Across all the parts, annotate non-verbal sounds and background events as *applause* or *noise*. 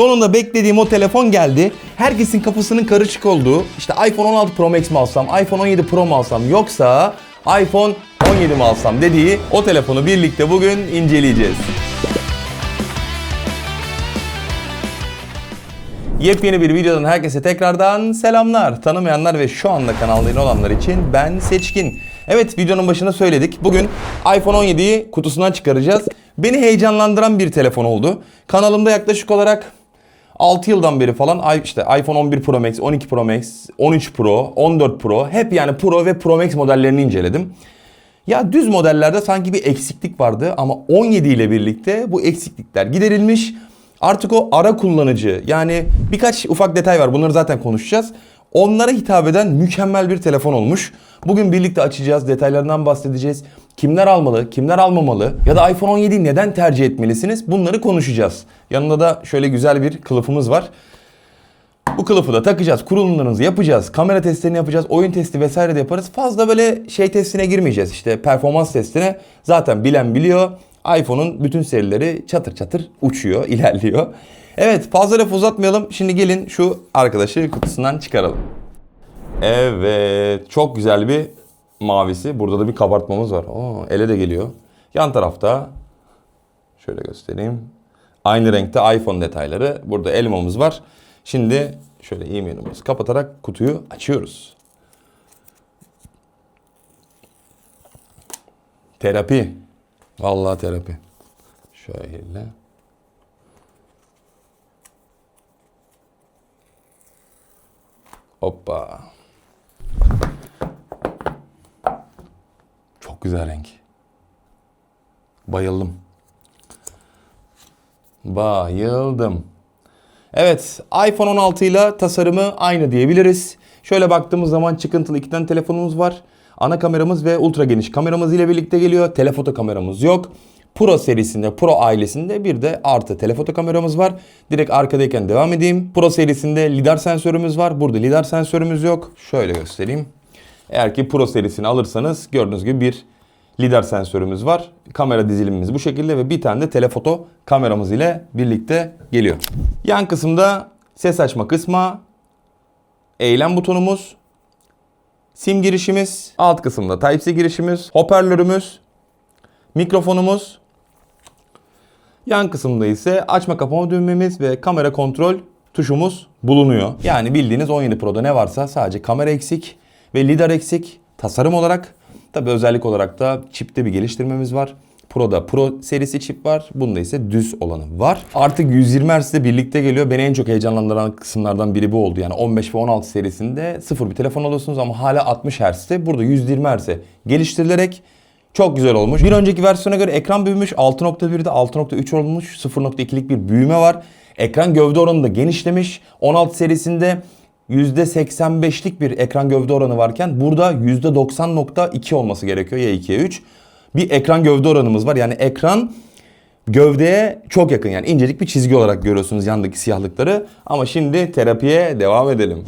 Sonunda beklediğim o telefon geldi. Herkesin kafasının karışık olduğu işte iPhone 16 Pro Max mi alsam, iPhone 17 Pro mu alsam yoksa iPhone 17 mi alsam dediği o telefonu birlikte bugün inceleyeceğiz. Yepyeni bir videodan herkese tekrardan selamlar. Tanımayanlar ve şu anda kanalda yeni olanlar için ben Seçkin. Evet videonun başında söyledik. Bugün iPhone 17'yi kutusundan çıkaracağız. Beni heyecanlandıran bir telefon oldu. Kanalımda yaklaşık olarak 6 yıldan beri falan işte iPhone 11 Pro Max, 12 Pro Max, 13 Pro, 14 Pro hep yani Pro ve Pro Max modellerini inceledim. Ya düz modellerde sanki bir eksiklik vardı ama 17 ile birlikte bu eksiklikler giderilmiş. Artık o ara kullanıcı yani birkaç ufak detay var bunları zaten konuşacağız. Onlara hitap eden mükemmel bir telefon olmuş. Bugün birlikte açacağız, detaylarından bahsedeceğiz. Kimler almalı, kimler almamalı ya da iPhone 17'yi neden tercih etmelisiniz bunları konuşacağız. Yanında da şöyle güzel bir kılıfımız var. Bu kılıfı da takacağız, kurulumlarımızı yapacağız, kamera testlerini yapacağız, oyun testi vesaire de yaparız. Fazla böyle şey testine girmeyeceğiz işte performans testine. Zaten bilen biliyor. iPhone'un bütün serileri çatır çatır uçuyor, *laughs* ilerliyor. Evet fazla laf uzatmayalım. Şimdi gelin şu arkadaşı kutusundan çıkaralım. Evet çok güzel bir mavisi. Burada da bir kabartmamız var. Oo, ele de geliyor. Yan tarafta şöyle göstereyim. Aynı renkte iPhone detayları. Burada elmamız var. Şimdi şöyle e-mailimizi kapatarak kutuyu açıyoruz. Terapi. Vallahi terapi. Şöyle. Hoppa. Güzel renk. Bayıldım. Bayıldım. Evet, iPhone 16 ile tasarımı aynı diyebiliriz. Şöyle baktığımız zaman çıkıntılı iki tane telefonumuz var. Ana kameramız ve ultra geniş kameramız ile birlikte geliyor. Telefoto kameramız yok. Pro serisinde, Pro ailesinde bir de artı telefoto kameramız var. Direkt arkadayken devam edeyim. Pro serisinde lidar sensörümüz var. Burada lidar sensörümüz yok. Şöyle göstereyim. Eğer ki Pro serisini alırsanız gördüğünüz gibi bir lidar sensörümüz var. Kamera dizilimimiz bu şekilde ve bir tane de telefoto kameramız ile birlikte geliyor. Yan kısımda ses açma kısmı, eylem butonumuz, sim girişimiz, alt kısımda Type-C girişimiz, hoparlörümüz, mikrofonumuz. Yan kısımda ise açma kapama düğmemiz ve kamera kontrol tuşumuz bulunuyor. Yani bildiğiniz 17 Pro'da ne varsa sadece kamera eksik ve lidar eksik tasarım olarak. Tabi özellik olarak da çipte bir geliştirmemiz var. Pro'da Pro serisi çip var. Bunda ise düz olanı var. Artık 120 Hz ile birlikte geliyor. Beni en çok heyecanlandıran kısımlardan biri bu oldu. Yani 15 ve 16 serisinde sıfır bir telefon alıyorsunuz ama hala 60 Hz'te. Burada 120 Hz'e geliştirilerek çok güzel olmuş. Bir önceki versiyona göre ekran büyümüş. 6.1'de 6.3 olmuş. 0.2'lik bir büyüme var. Ekran gövde oranı da genişlemiş. 16 serisinde %85'lik bir ekran gövde oranı varken burada %90.2 olması gerekiyor ya 2'ye 3. Bir ekran gövde oranımız var. Yani ekran gövdeye çok yakın yani incecik bir çizgi olarak görüyorsunuz yandaki siyahlıkları. Ama şimdi terapiye devam edelim.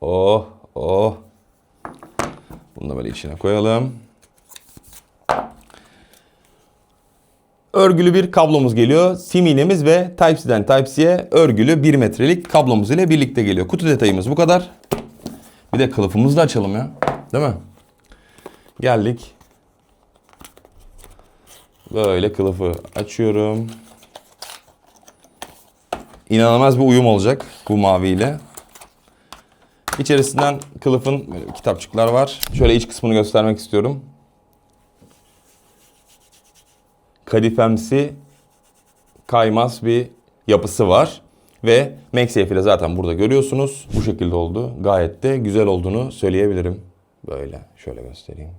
Oh oh. Bunu da böyle içine koyalım. Örgülü bir kablomuz geliyor. Sim iğnemiz ve Type-C'den Type-C'ye örgülü 1 metrelik kablomuz ile birlikte geliyor. Kutu detayımız bu kadar. Bir de kılıfımızı da açalım ya. Değil mi? Geldik. Böyle kılıfı açıyorum. İnanılmaz bir uyum olacak bu maviyle. İçerisinden kılıfın kitapçıklar var. Şöyle iç kısmını göstermek istiyorum. Kadifemsi kaymaz bir yapısı var. Ve MagSafe ile zaten burada görüyorsunuz. Bu şekilde oldu. Gayet de güzel olduğunu söyleyebilirim. Böyle şöyle göstereyim.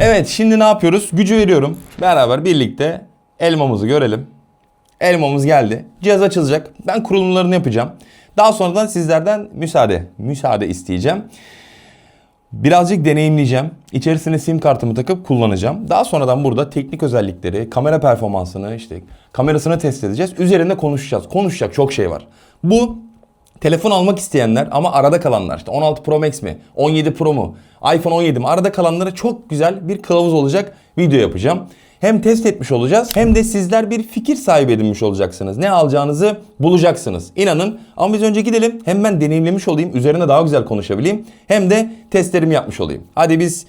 Evet şimdi ne yapıyoruz? Gücü veriyorum. Beraber birlikte elmamızı görelim. Elmamız geldi. Cihaz açılacak. Ben kurulumlarını yapacağım. Daha sonradan sizlerden müsaade, müsaade isteyeceğim. Birazcık deneyimleyeceğim. İçerisine sim kartımı takıp kullanacağım. Daha sonradan burada teknik özellikleri, kamera performansını, işte kamerasını test edeceğiz. Üzerinde konuşacağız. Konuşacak çok şey var. Bu telefon almak isteyenler ama arada kalanlar işte 16 Pro Max mi, 17 Pro mu, iPhone 17 mi arada kalanlara çok güzel bir kılavuz olacak video yapacağım. Hem test etmiş olacağız hem de sizler bir fikir sahibi edinmiş olacaksınız. Ne alacağınızı bulacaksınız. İnanın ama biz önce gidelim hem ben deneyimlemiş olayım üzerine daha güzel konuşabileyim hem de testlerimi yapmış olayım. Hadi biz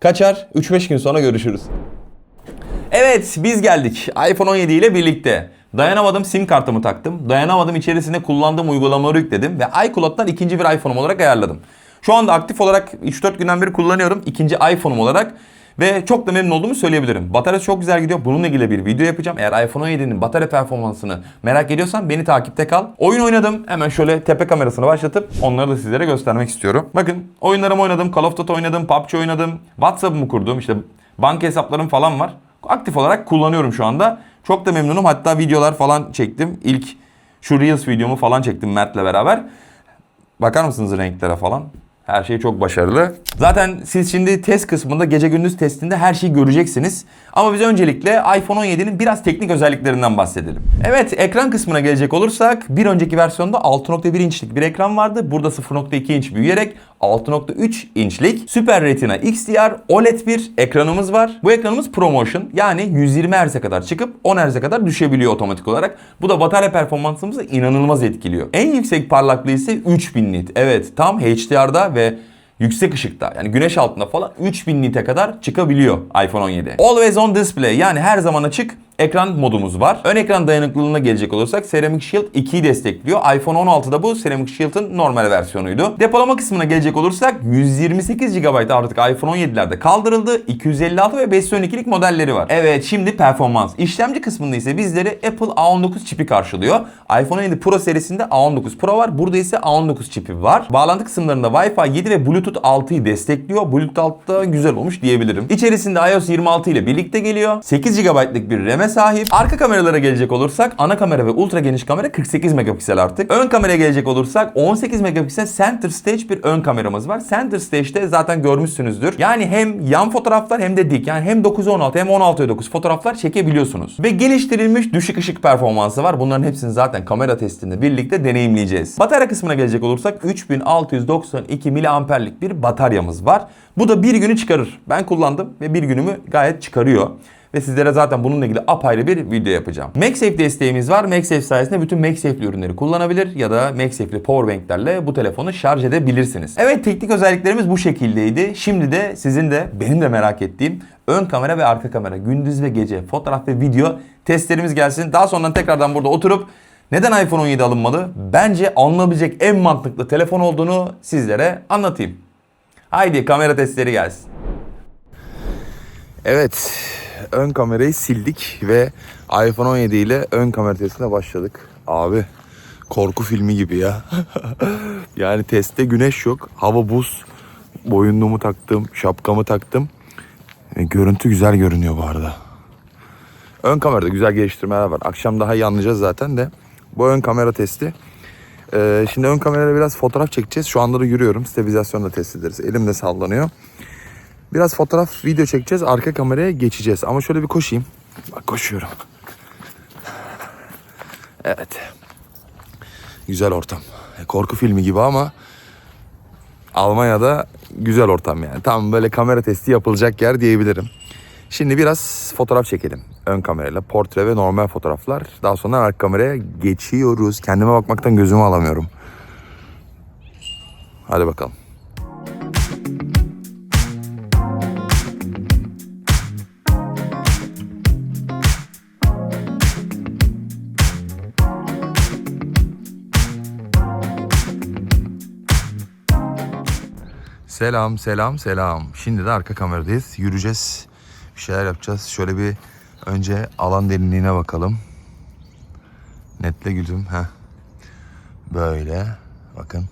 kaçar 3-5 gün sonra görüşürüz. Evet biz geldik iPhone 17 ile birlikte. Dayanamadım sim kartımı taktım. Dayanamadım içerisinde kullandığım uygulamaları yükledim. Ve iCloud'dan ikinci bir iPhone'um olarak ayarladım. Şu anda aktif olarak 3-4 günden beri kullanıyorum. ikinci iPhone'um olarak. Ve çok da memnun olduğumu söyleyebilirim. Bataryası çok güzel gidiyor. Bununla ilgili bir video yapacağım. Eğer iPhone 17'nin batarya performansını merak ediyorsan beni takipte kal. Oyun oynadım. Hemen şöyle tepe kamerasını başlatıp onları da sizlere göstermek istiyorum. Bakın oyunlarımı oynadım. Call of Duty oynadım. PUBG oynadım. WhatsApp'ımı kurdum. İşte banka hesaplarım falan var. Aktif olarak kullanıyorum şu anda. Çok da memnunum. Hatta videolar falan çektim. İlk şu Reels videomu falan çektim Mert'le beraber. Bakar mısınız renklere falan? Her şey çok başarılı. Zaten siz şimdi test kısmında gece gündüz testinde her şeyi göreceksiniz. Ama biz öncelikle iPhone 17'nin biraz teknik özelliklerinden bahsedelim. Evet ekran kısmına gelecek olursak bir önceki versiyonda 6.1 inçlik bir ekran vardı. Burada 0.2 inç büyüyerek 6.3 inçlik Super Retina XDR OLED bir ekranımız var. Bu ekranımız ProMotion yani 120 Hz'e kadar çıkıp 10 Hz'e kadar düşebiliyor otomatik olarak. Bu da batarya performansımızı inanılmaz etkiliyor. En yüksek parlaklığı ise 3000 nit. Evet tam HDR'da ve yüksek ışıkta yani güneş altında falan 3000 nite kadar çıkabiliyor iPhone 17. Always on display yani her zaman açık ekran modumuz var. Ön ekran dayanıklılığına gelecek olursak Ceramic Shield 2'yi destekliyor. iPhone 16'da bu Ceramic Shield'ın normal versiyonuydu. Depolama kısmına gelecek olursak 128 GB artık iPhone 17'lerde kaldırıldı. 256 ve 512'lik modelleri var. Evet şimdi performans. İşlemci kısmında ise bizleri Apple A19 çipi karşılıyor. iPhone 17 Pro serisinde A19 Pro var. Burada ise A19 çipi var. Bağlantı kısımlarında Wi-Fi 7 ve Bluetooth 6'yı destekliyor. Bluetooth 6 da güzel olmuş diyebilirim. İçerisinde iOS 26 ile birlikte geliyor. 8 GB'lık bir RAM'e sahip. Arka kameralara gelecek olursak ana kamera ve ultra geniş kamera 48 megapiksel artık. Ön kameraya gelecek olursak 18 megapiksel center stage bir ön kameramız var. Center stage'de zaten görmüşsünüzdür. Yani hem yan fotoğraflar hem de dik. Yani hem 9'a 16 hem 16'ya 9 fotoğraflar çekebiliyorsunuz. Ve geliştirilmiş düşük ışık performansı var. Bunların hepsini zaten kamera testinde birlikte deneyimleyeceğiz. Batarya kısmına gelecek olursak 3692 miliamperlik bir bataryamız var. Bu da bir günü çıkarır. Ben kullandım ve bir günümü gayet çıkarıyor. Ve sizlere zaten bununla ilgili apayrı bir video yapacağım. MagSafe desteğimiz var. MagSafe sayesinde bütün MagSafe'li ürünleri kullanabilir ya da MagSafe'li powerbanklerle bu telefonu şarj edebilirsiniz. Evet teknik özelliklerimiz bu şekildeydi. Şimdi de sizin de benim de merak ettiğim ön kamera ve arka kamera, gündüz ve gece fotoğraf ve video testlerimiz gelsin. Daha sonra tekrardan burada oturup neden iPhone 17 alınmalı? Bence alınabilecek en mantıklı telefon olduğunu sizlere anlatayım. Haydi kamera testleri gelsin. Evet, ön kamerayı sildik ve iPhone 17 ile ön kamera testine başladık. Abi korku filmi gibi ya. *laughs* yani testte güneş yok, hava buz. Boyunluğumu taktım, şapkamı taktım. E, görüntü güzel görünüyor bu arada. Ön kamerada güzel geliştirmeler var. Akşam daha iyi anlayacağız zaten de. Bu ön kamera testi. Ee, şimdi ön kamerayla biraz fotoğraf çekeceğiz. Şu anda da yürüyorum. Stabilizasyonla test ederiz. Elim de sallanıyor. Biraz fotoğraf, video çekeceğiz. Arka kameraya geçeceğiz. Ama şöyle bir koşayım. Bak koşuyorum. Evet. Güzel ortam. Korku filmi gibi ama Almanya'da güzel ortam yani. Tam böyle kamera testi yapılacak yer diyebilirim. Şimdi biraz fotoğraf çekelim. Ön kamerayla portre ve normal fotoğraflar. Daha sonra arka kameraya geçiyoruz. Kendime bakmaktan gözümü alamıyorum. Hadi bakalım. Selam, selam, selam. Şimdi de arka kameradayız. Yürüyeceğiz. Bir şeyler yapacağız. Şöyle bir önce alan derinliğine bakalım. Netle gülüm. Heh. Böyle. Bakın.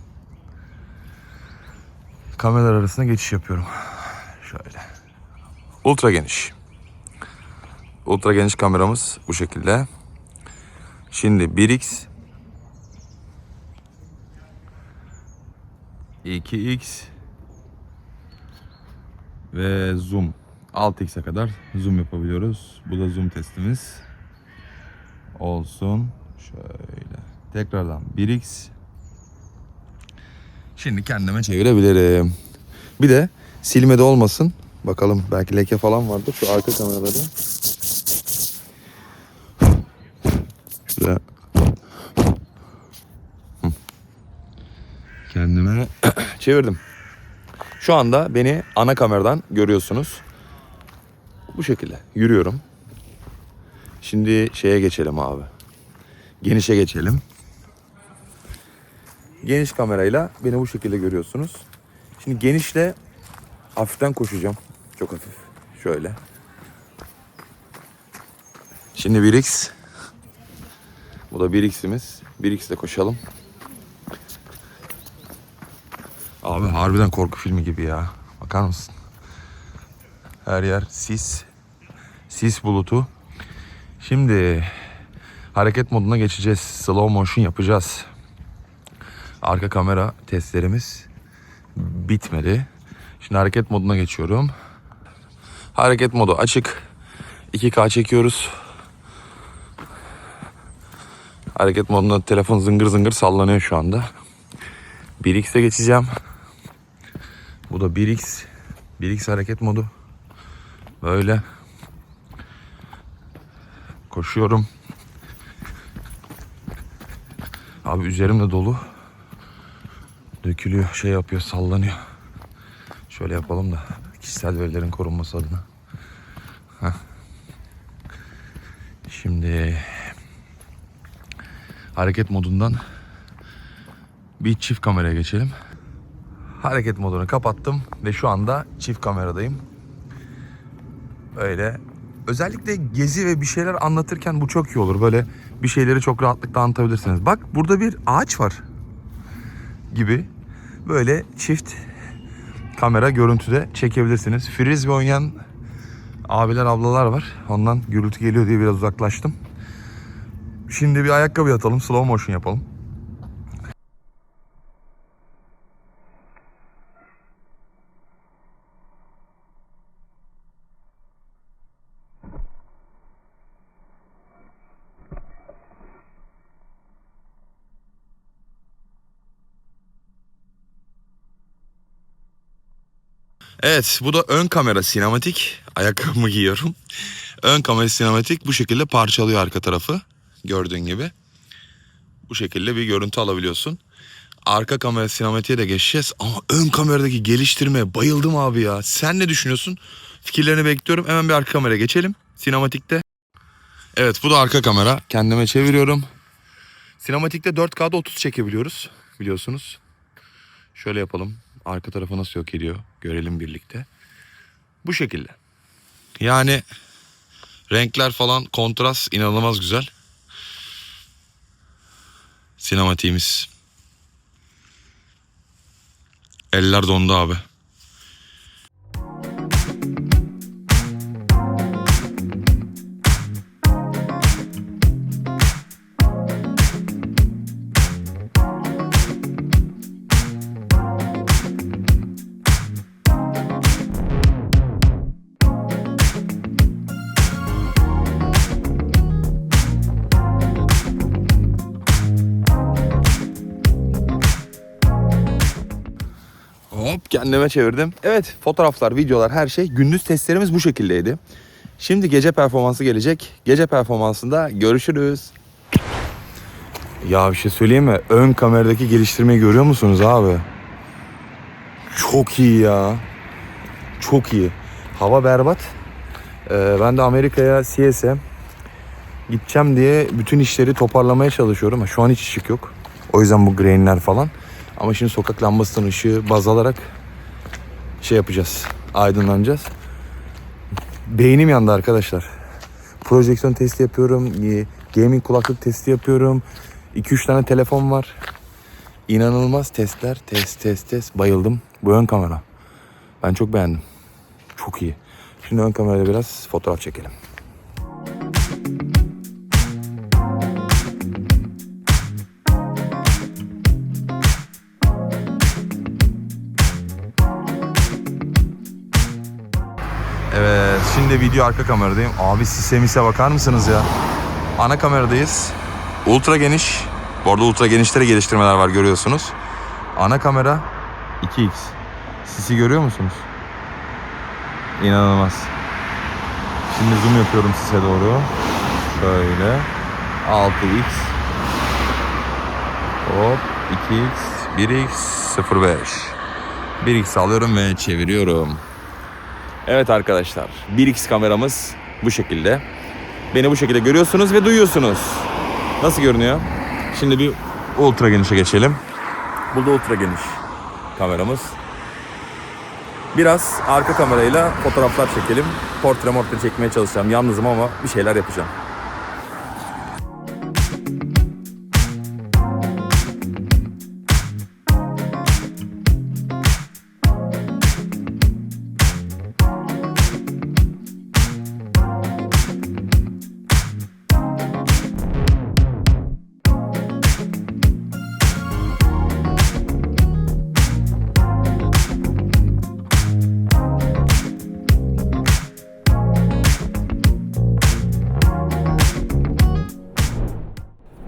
Kameralar arasında geçiş yapıyorum. Şöyle. Ultra geniş. Ultra geniş kameramız bu şekilde. Şimdi 1x 2x ve zoom 6x'e kadar zoom yapabiliyoruz. Bu da zoom testimiz olsun. Şöyle tekrardan 1x Şimdi kendime çevirebilirim. Bir de silmede olmasın. Bakalım belki leke falan vardı. Şu arka kamerada. Şuraya. Kendime *coughs* çevirdim. Şu anda beni ana kameradan görüyorsunuz. Bu şekilde yürüyorum. Şimdi şeye geçelim abi. Genişe geçelim. Geniş kamerayla beni bu şekilde görüyorsunuz. Şimdi genişle hafiften koşacağım. Çok hafif. Şöyle. Şimdi 1x. Bu da 1x'imiz. 1x ile koşalım. Abi harbiden korku filmi gibi ya. Bakar mısın? Her yer sis. Sis bulutu. Şimdi hareket moduna geçeceğiz. Slow motion yapacağız. Arka kamera testlerimiz bitmedi. Şimdi hareket moduna geçiyorum. Hareket modu açık. 2K çekiyoruz. Hareket modunda telefon zıngır zıngır sallanıyor şu anda. 1x'e geçeceğim. Bu da 1x. 1x hareket modu. Böyle. Koşuyorum. Abi üzerim de dolu. Dökülüyor, şey yapıyor, sallanıyor. Şöyle yapalım da kişisel verilerin korunması adına. Şimdi hareket modundan bir çift kameraya geçelim. Hareket modunu kapattım ve şu anda çift kameradayım. Öyle özellikle gezi ve bir şeyler anlatırken bu çok iyi olur. Böyle bir şeyleri çok rahatlıkla anlatabilirsiniz. Bak burada bir ağaç var gibi böyle çift kamera görüntüde çekebilirsiniz. Frisbee oynayan abiler ablalar var. Ondan gürültü geliyor diye biraz uzaklaştım. Şimdi bir ayakkabı atalım. Slow motion yapalım. Evet bu da ön kamera sinematik. Ayakkabımı giyiyorum. Ön kamera sinematik bu şekilde parçalıyor arka tarafı. Gördüğün gibi. Bu şekilde bir görüntü alabiliyorsun. Arka kamera sinematiğe de geçeceğiz. Ama ön kameradaki geliştirme bayıldım abi ya. Sen ne düşünüyorsun? Fikirlerini bekliyorum. Hemen bir arka kameraya geçelim. Sinematikte. Evet bu da arka kamera. Kendime çeviriyorum. Sinematikte 4K'da 30 çekebiliyoruz. Biliyorsunuz. Şöyle yapalım. Arka tarafı nasıl yok ediyor görelim birlikte. Bu şekilde. Yani renkler falan kontrast inanılmaz güzel. Sinematiğimiz. Eller dondu abi. Kendime çevirdim. Evet fotoğraflar, videolar her şey gündüz testlerimiz bu şekildeydi. Şimdi gece performansı gelecek. Gece performansında görüşürüz. Ya bir şey söyleyeyim mi? Ön kameradaki geliştirmeyi görüyor musunuz abi? Çok iyi ya. Çok iyi. Hava berbat. Ee, ben de Amerika'ya CS'e gideceğim diye bütün işleri toparlamaya çalışıyorum. Şu an hiç ışık yok. O yüzden bu grainler falan. Ama şimdi sokak lambasının ışığı baz alarak şey yapacağız. Aydınlanacağız. Beynim yandı arkadaşlar. Projeksiyon testi yapıyorum. e, Gaming kulaklık testi yapıyorum. 2-3 tane telefon var. İnanılmaz testler. Test test test. Bayıldım. Bu ön kamera. Ben çok beğendim. Çok iyi. Şimdi ön kamerayla biraz fotoğraf çekelim. Şimdi video arka kameradayım. Abi sise mise bakar mısınız ya? Ana kameradayız. Ultra geniş. Bu arada ultra genişte de geliştirmeler var görüyorsunuz. Ana kamera 2x. Sisi görüyor musunuz? İnanılmaz. Şimdi zoom yapıyorum sise doğru. Şöyle. 6x. Hop 2x 1x 05. 1x alıyorum ve çeviriyorum. Evet arkadaşlar 1x kameramız bu şekilde. Beni bu şekilde görüyorsunuz ve duyuyorsunuz. Nasıl görünüyor? Şimdi bir ultra genişe geçelim. Bu da ultra geniş kameramız. Biraz arka kamerayla fotoğraflar çekelim. Portre mortre çekmeye çalışacağım. Yalnızım ama bir şeyler yapacağım.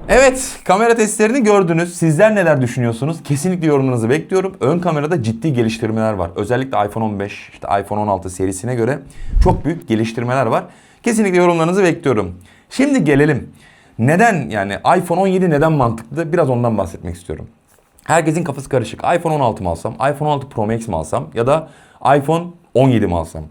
Evet, kamera testlerini gördünüz. Sizler neler düşünüyorsunuz? Kesinlikle yorumlarınızı bekliyorum. Ön kamerada ciddi geliştirmeler var. Özellikle iPhone 15, işte iPhone 16 serisine göre çok büyük geliştirmeler var. Kesinlikle yorumlarınızı bekliyorum. Şimdi gelelim. Neden yani iPhone 17 neden mantıklı? Biraz ondan bahsetmek istiyorum. Herkesin kafası karışık. iPhone 16 mı alsam, iPhone 16 Pro Max mi alsam ya da iPhone 17 mi alsam?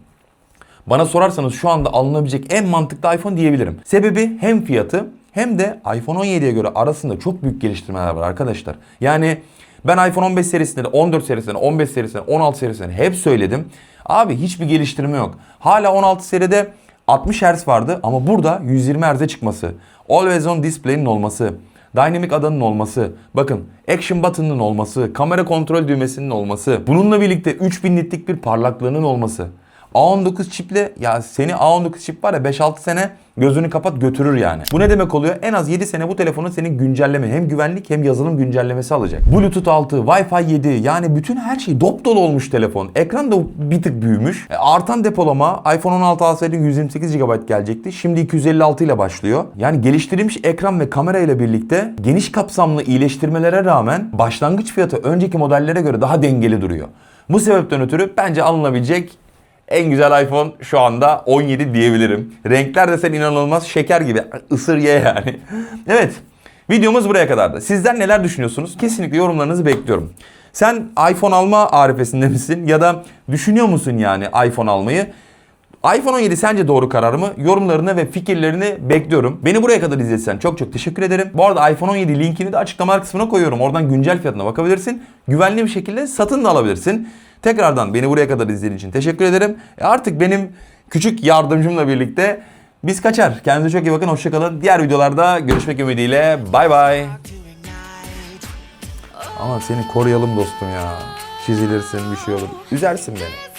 Bana sorarsanız şu anda alınabilecek en mantıklı iPhone diyebilirim. Sebebi hem fiyatı hem de iPhone 17'ye göre arasında çok büyük geliştirmeler var arkadaşlar. Yani ben iPhone 15 serisinde de 14 serisinde de 15 serisinde de 16 serisinde de hep söyledim. Abi hiçbir geliştirme yok. Hala 16 seride 60 Hz vardı ama burada 120 Hz'e çıkması. Always on display'nin olması. Dynamic adanın olması, bakın action button'ın olması, kamera kontrol düğmesinin olması, bununla birlikte 3000 nitlik bir parlaklığının olması. A19 çiple ya seni A19 çip var ya 5-6 sene gözünü kapat götürür yani. Bu ne demek oluyor? En az 7 sene bu telefonun senin güncelleme hem güvenlik hem yazılım güncellemesi alacak. Bluetooth 6, Wi-Fi 7 yani bütün her şey dop dolu olmuş telefon. Ekran da bir tık büyümüş. E, artan depolama iPhone 16 alsaydın 128 GB gelecekti. Şimdi 256 ile başlıyor. Yani geliştirilmiş ekran ve kamera ile birlikte geniş kapsamlı iyileştirmelere rağmen başlangıç fiyatı önceki modellere göre daha dengeli duruyor. Bu sebepten ötürü bence alınabilecek en güzel iPhone şu anda 17 diyebilirim. Renkler de sen inanılmaz şeker gibi. Isır ye yani. *laughs* evet. Videomuz buraya kadardı. Sizler neler düşünüyorsunuz? Kesinlikle yorumlarınızı bekliyorum. Sen iPhone alma arifesinde misin? Ya da düşünüyor musun yani iPhone almayı? iPhone 17 sence doğru karar mı? Yorumlarını ve fikirlerini bekliyorum. Beni buraya kadar izlediğin çok çok teşekkür ederim. Bu arada iPhone 17 linkini de açıklama kısmına koyuyorum. Oradan güncel fiyatına bakabilirsin. Güvenli bir şekilde satın da alabilirsin. Tekrardan beni buraya kadar izlediğin için teşekkür ederim. E artık benim küçük yardımcımla birlikte biz kaçar. Kendinize çok iyi bakın. Hoşçakalın. Diğer videolarda görüşmek ümidiyle. Bay bay. Ama seni koruyalım dostum ya. Çizilirsin bir şey olur. Üzersin beni.